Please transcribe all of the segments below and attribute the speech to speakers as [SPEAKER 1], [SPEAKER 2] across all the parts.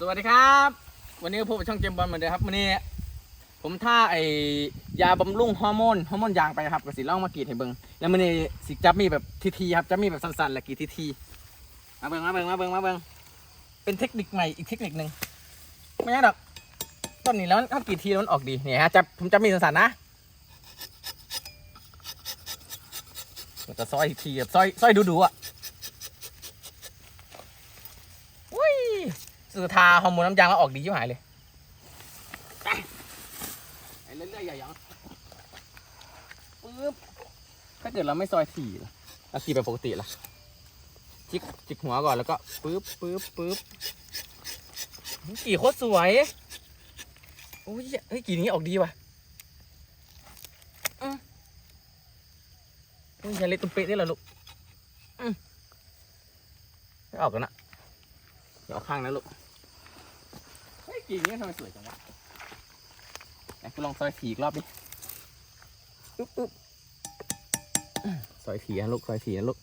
[SPEAKER 1] สวัสดีครับ วันนี้พบกับช่องเจมบอลเหมือนเดิมครับวันนี้ ผมท่าไอยาบำรุงฮอร์โมนฮอร์โมนยางไปครับกับสีล่องมากรีดให้เบิงแล้วมันนี่สิจับมีแบบทีทีครับจะมีแบบสั้นๆและกรีดทีทีมาเบิงมาเบิงมาเบิงมาเบิงเป็นเทคนิคใหม่อีกเทคนิคหนึ่งไม่ใช่หรอกต้นนี้แล้วถ้ากรีดทีแล้วมันออกดีเนี่ยฮะจับผมจับมีสั้นๆนะมันจะซอยทีแบบซอยซอยดูๆอะอุ้ย สื่อทาฮอร์โมนน้ำยางแล้วออกดีชิบหายเลยไปเรื่อยๆอย่าหยังปึ๊บถ้าเกิดเราไม่ซอยถี่ล่ะเราขี่แบบปกติล่ะจิกจิกหัวก่อนแล้วก็ปึ๊บปึ๊บปึ๊บกี่โคตรสวยโอ้ยเฮ้ยกี่นี้ออกดีว่ะอืมโอ้ยอย่าเล็ดตุ้มเป๊ะได้เหรอลูกอืมไม่ออกกันนะเดี๋ยวเอาข้างนะลูก เฮ้ยกี่นี้ทำไมสวยจังวะไหนกูลองซอยถี่อีกรอบดิอุ๊บอุ๊บซอยถี่นะลูกซอยถี่นะลูก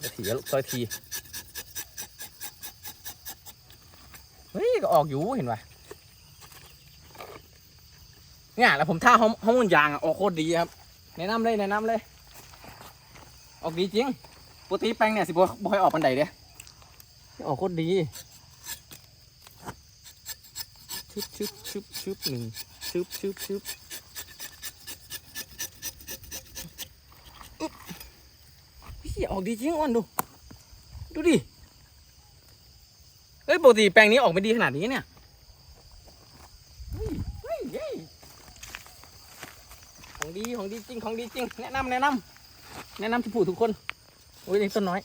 [SPEAKER 1] ซอยถี่นะลูกซอยถี่เฮ้ยก็ออกอยู่เห็นปะเนี่ยแล้วผมท่าห้องห้องมันยางอะออกโคตรดีครับแนะนำเลยแนะนำเลย ออกดีจริงปกติแป้งเนี่ยสิบ่บ่ค่อยออกปันใดเด้ออกโคตรดีชึบชึบชึบชึบหนึ่งชึบชึบชึบอึ๊บพี่ออกดีจริงอ้วนดู ดูดิ เฮ้ยปกติแปลงนี้ออกไม่ดีขนาดนี้เนี่ยของดีของดีจริงของดีจริง แนะนำแนะนำ แนะนำทุกผู้ทุกคนโอ้ยนี่ต้นน้อย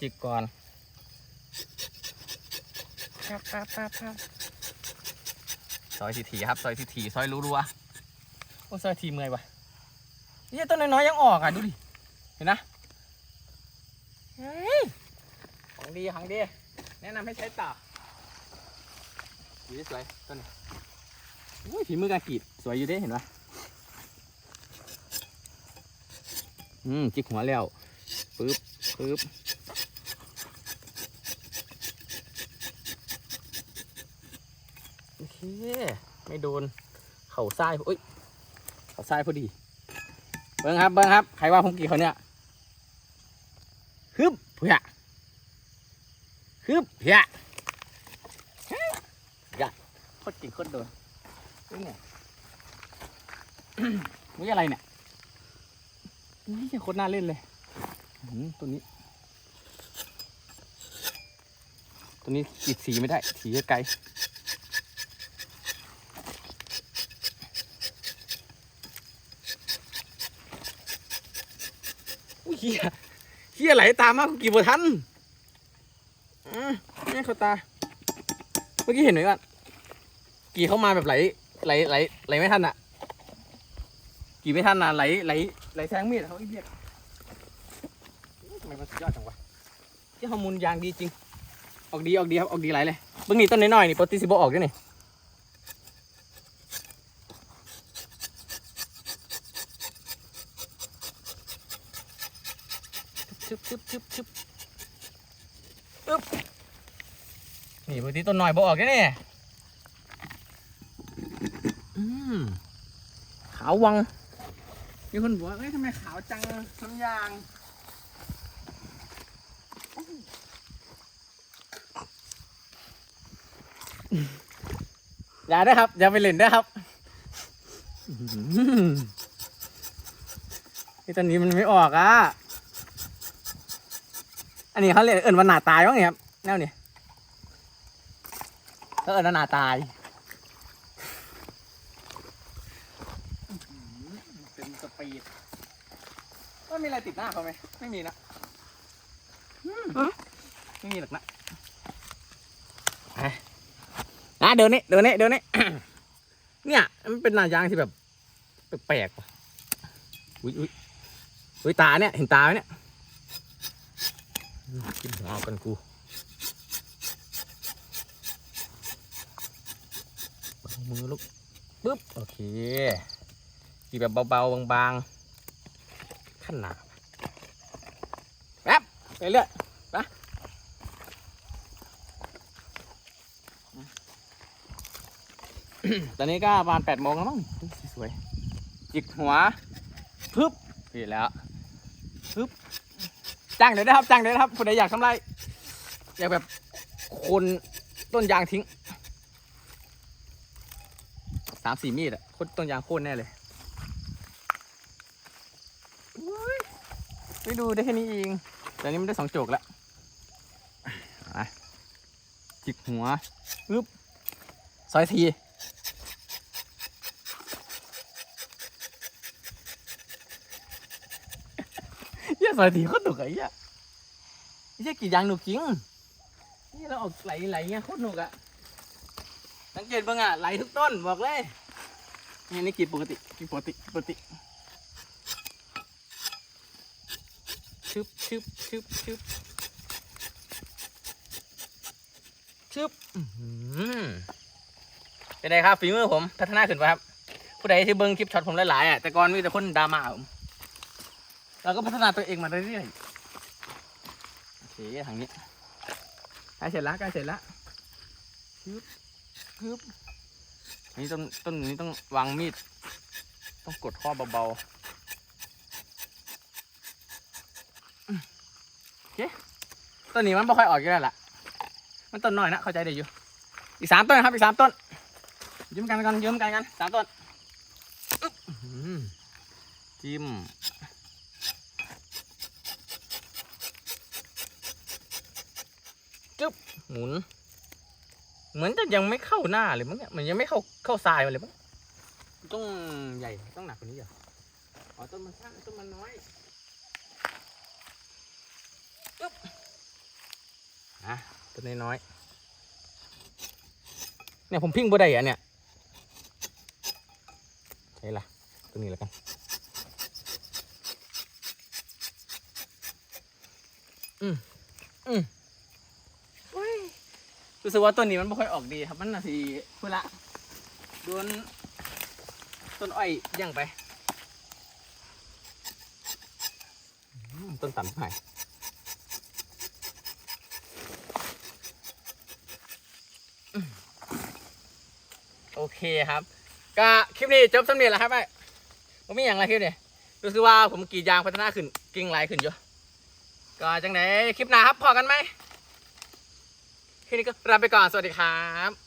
[SPEAKER 1] จิกก่อนครับครับครับครับซอยทีทีๆครับซอยทีทีๆซอยรัวๆโอ้ยซอยทีเมื่อยว่ะนี่ต้นน้อยๆยังออกอะดูดิเห็นนะเฮ้ยของดีของดีแนะนำให้ใช้ต่อดีสวยต้นนี้อุ้ยฝีมือการกรีดสวยอยู่เด้เห็นปะ อืมจิกหัวแล้วปึ๊บปึ๊บโอเคไม่โดน เข่าซ้ายอุ้ยเข่าซ้ายพอดี เบิ้งครับ เบิ้งครับ ใครว่าผมกี่คนเนี่ยฮึบเพื่อฮึบเพื่ออย่าโคตรเก่งโคตรโดนนี่ไงนี่อะไรเนี่ย นี่โคตรน่าเล่นเลยตัวนี้ ตัวนี้ติดสีไม่ได้สีไกลอุ้ยเฮียเฮียไหลตามมากกี่บทันอืมนี่เขาตา เมื่อกี้เห็นไหมว่ากี่เข้ามาแบบไหลไหลไหลไหลไม่ทันอะกี่ไม่ทันอะไหลไหล ไหลแทงมีดเขาอีเรียกทำไมมันสุดยอดจังวะที่ฮอร์โมนยางดีจริง ออกดีออกดีครับออกดีหลายเลยเบิ่งนี่ต้นน้อยๆนี่โปรตีนสิบออกด้วยนี่ชึบชึบชึบชึบอึ๊บนี่โปรตีนต้นน้อยบออกด้วยนี่อืมขาววัง มีคนบอกว่าเอ้ยทำไมขาวจังน้ำยางอย่าได้อครับ อย่าไปเล่นได้อครับอื้อหือไอ้ตอนนี้มันไม่ออกอะ อันนี้เขาเรียกเอิญว่าหนาตายมั้งเนี่ยครับแนวนี้เขาเอิญว่าหนาตายอื้อหือเป็น สปีดว่ามีอะไรติดหน้าเขาไหมไม่มีนะอืมไม่มีหรอกนะอะเดี๋ยวนี้เดี๋ยวนี้เดี๋ยวนี้ เนี่ยมันเป็นหนายางที่แบบแปลกๆว่ะอุ้ยอุ้ยอุ้ยตาเนี่ยเห็นตาไหมเนี่ยอืมกินหัวเอากันกูวางมือลูกปึ๊บโอเค กรีดแบบเบาๆบางๆขั้นหนาแป๊บไปเรื่อยไปตอนนี้ก็ประมาณแปดโมงแล้วมั้งสวยๆจิกหัวปึ๊บผิดแล้วปึ๊บจ้างเดี๋ยวนะครับจ้างเดี๋ยวนะครับผู้ใดอยากทำไรอยากแบบคนต้นยางทิ้งสามสี่มีดอะคนต้นยางโค่นแน่เลยอุ๊ย ไม่ดูได้แค่นี้เองแต่อันนี้มันได้สองโจกแล้วอะจิกหัวปึ๊บซอยทีเหี้ยซอยทีโคตรหนุกไอ้เหี้ยอ้เหี้ยกรีดยางหนุกจริงนี่เราออกไหลไหลเงี้ยโคตรหนุกอะสังเกตบ้างอะไหลทุกต้นบอกเลยนี่นี่กรีดปกติกรีดปกติปกติ ชึบชึบชึบชึบชึบอื้อหือเป็นไงครับฝีมือผมพัฒนาขึ้นปะครับ ผู้ใดที่เบิ้งคลิปช็อตผมหลายๆอะแต่ก่อนมีแต่คนดราม่าผมเราก็พัฒนาตัวเองมาเรื่อยๆโอเคทางนี้ใกล้เสร็จแล้วใกล้เสร็จแล้วฮึบฮึบอันนี้ต้นต้นนี้ต้องวางมีด ต้องกดข้อเบาๆอืมโอ เคต้นนี้มันไม่ค่อยออกอยู่แล้วล่ะ มันต้นน้อยนะเข้าใจได้อยู่ อีกสามต้นครับอีกสามต้นยืมกันกันยืมกันกันสามต้นจิ้มจึ๊บหมุน เหมือนจะยังไม่เข้าหน้าเลยมั้งเนี่ยมันยังไม่เข้าเข้าทรายมาเลยมั้งต้องใหญ่ต้องหนักกว่านี้เหรออ๋อต้นมันสั้นต้นมันน้อย อะต้นน้อยๆเนี่ยผมพิ้งบ่ได้อะเนี่ยใช่ละตัวนี้แล้วกันอืมอืมอุ้ยรู้สึกว่าต้นนี้มันไม่ค่อยออกดีครับมันน่ะสิเพื่อละโดนต้นอ้อยย่างไปอืมต้นต่ำหาย โอเคครับ ก็คลิปนี้จบสำเร็จแล้วครับไอ้ผมมีอย่างไรคลิปนี้รู้สึกว่าผมกรีดยางพัฒนาขึ้นกิ่งไหลขึ้นเยอะก็จังไหนคลิปหน้าครับพอกันไหมคลิปนี้ก็ลาไปก่อนสวัสดีครับ